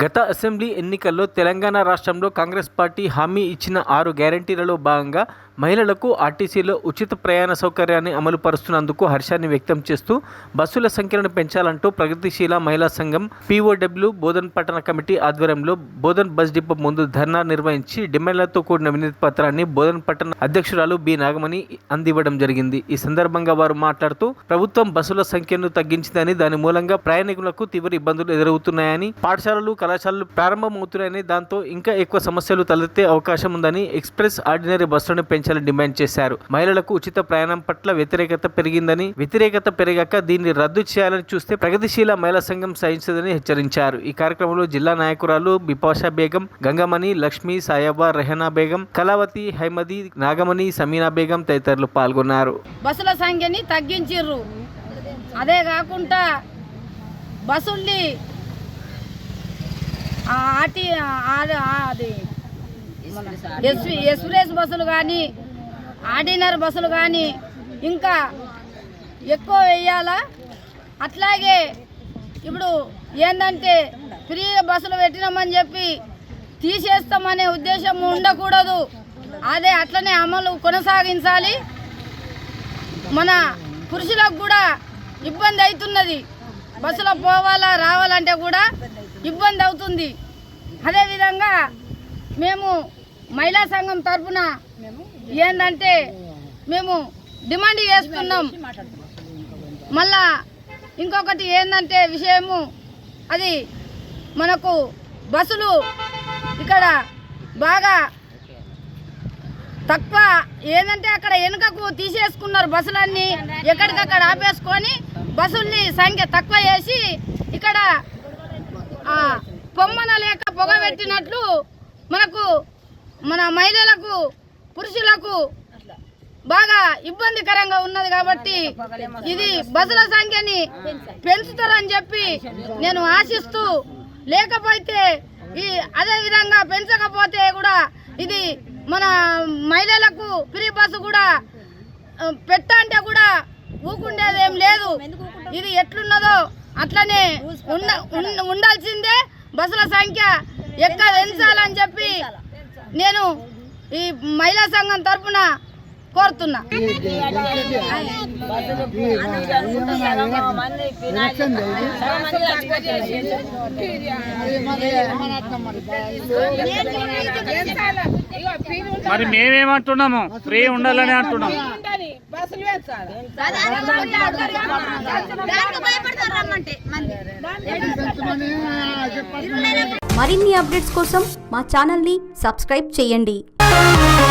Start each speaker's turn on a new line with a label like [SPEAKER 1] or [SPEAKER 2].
[SPEAKER 1] గత అసెంబ్లీ ఎన్నికల్లో తెలంగాణ రాష్ట్రంలో కాంగ్రెస్ పార్టీ హామీ ఇచ్చిన ఆరు గ్యారంటీలలో భాగంగా మహిళలకు ఆర్టీసీలో ఉచిత ప్రయాణ సౌకర్యాన్ని అమలు పరుస్తున్నందుకు హర్షాన్ని వ్యక్తం చేస్తూ బస్సుల సంఖ్యను పెంచాలంటూ ప్రగతిశీల మహిళా సంఘం పీఓడబ్ల్యూ బోధన్ పట్టణ కమిటీ ఆధ్వర్యంలో బోధన్ బస్ డిపో ముందు ధర్నా నిర్వహించి డిమాండ్లతో కూడిన వినతి పత్రాన్ని బోధన్ పట్టణ అధ్యక్షురాలు బి నాగమణి అందివ్వడం జరిగింది. ఈ సందర్భంగా వారు మాట్లాడుతూ ప్రభుత్వం బస్సుల సంఖ్యను తగ్గించిందని దాని మూలంగా ప్రయాణికులకు తీవ్ర ఇబ్బందులు ఎదురవుతున్నాయని పాఠశాలలు కళాశాలలు ప్రారంభమవుతున్నాయని దాంతో ఇంకా ఎక్కువ సమస్యలు తలెత్తే అవకాశం ఉందని ఎక్స్ప్రెస్ ఆర్డినరీ బస్సులను మార్చాలని డిమాండ్ చేశారు. మహిళలకు ఉచిత ప్రయాణం పట్ల వ్యతిరేకత పెరిగిందని వ్యతిరేకత పెరిగాక దీన్ని రద్దు చేయాలని చూస్తే ప్రగతిశీల మహిళా సంఘం సహించదని హెచ్చరించారు. ఈ కార్యక్రమంలో జిల్లా నాయకురాలు బిపాషా బేగం గంగమణి లక్ష్మి సాయబా రెహనా బేగం కళావతి హైమది నాగమణి సమీనా బేగం తదితరులు పాల్గొన్నారు.
[SPEAKER 2] బస్సుల సంఖ్యని తగ్గించిర్రు. అదే కాకుండా బస్సుల్ని ఆర్టీ అది ఎక్స్ప్రెస్ బస్సులు కానీ ఆర్డినరీ బస్సులు కానీ ఇంకా ఎక్కువ వేయాలా? అట్లాగే ఇప్పుడు ఏంటంటే ఫ్రీ బస్సులు పెట్టినామని చెప్పి తీసేస్తామనే ఉద్దేశం ఉండకూడదు. అదే అట్లనే అమలు కొనసాగించాలి. మన పురుషులకు కూడా ఇబ్బంది అవుతున్నది. బస్సులో పోవాలా రావాలంటే కూడా ఇబ్బంది అవుతుంది. అదేవిధంగా మేము మహిళా సంఘం తరఫున ఏంటంటే మేము డిమాండ్ చేస్తున్నాం. మళ్ళా ఇంకొకటి ఏంటంటే విషయము అది మనకు బస్సులు ఇక్కడ బాగా తక్కువ ఏంటంటే అక్కడ వెనుకకు తీసేసుకున్నారు బస్సులన్నీ ఎక్కడికక్కడ ఆపేసుకొని బస్సుల్ని సంఖ్య తక్కువ చేసి ఇక్కడ ఆ, పొమ్మన లేక పొగ పెట్టినట్లు మనకు మన మహిళలకు పురుషులకు బాగా ఇబ్బందికరంగా ఉన్నది కాబట్టి ఇది బస్సుల సంఖ్యని పెంచుతారని చెప్పి నేను ఆశిస్తూ లేకపోతే ఈ అదే విధంగా పెంచకపోతే కూడా ఇది మన మహిళలకు ఫ్రీ బస్సు కూడా ఆ, పెట్ట అంటే కూడా ఊకుండేది లేదు. ఇది ఎట్లున్నదో అట్లనే ఉండ ఉండ- ఉండాల్సిందే బస్సుల సంఖ్య ఎక్క పెంచాలని చెప్పి నేను ఈ మహిళా సంఘం తరఫున కోరుతున్నా.
[SPEAKER 3] మరి మేమేమంటున్నాము? ఫ్రీ ఉండాలని అంటున్నాము
[SPEAKER 4] మరిన్ని అప్డేట్స్ కోసం మా ఛానల్ని సబ్స్క్రైబ్ చేయండి. Thank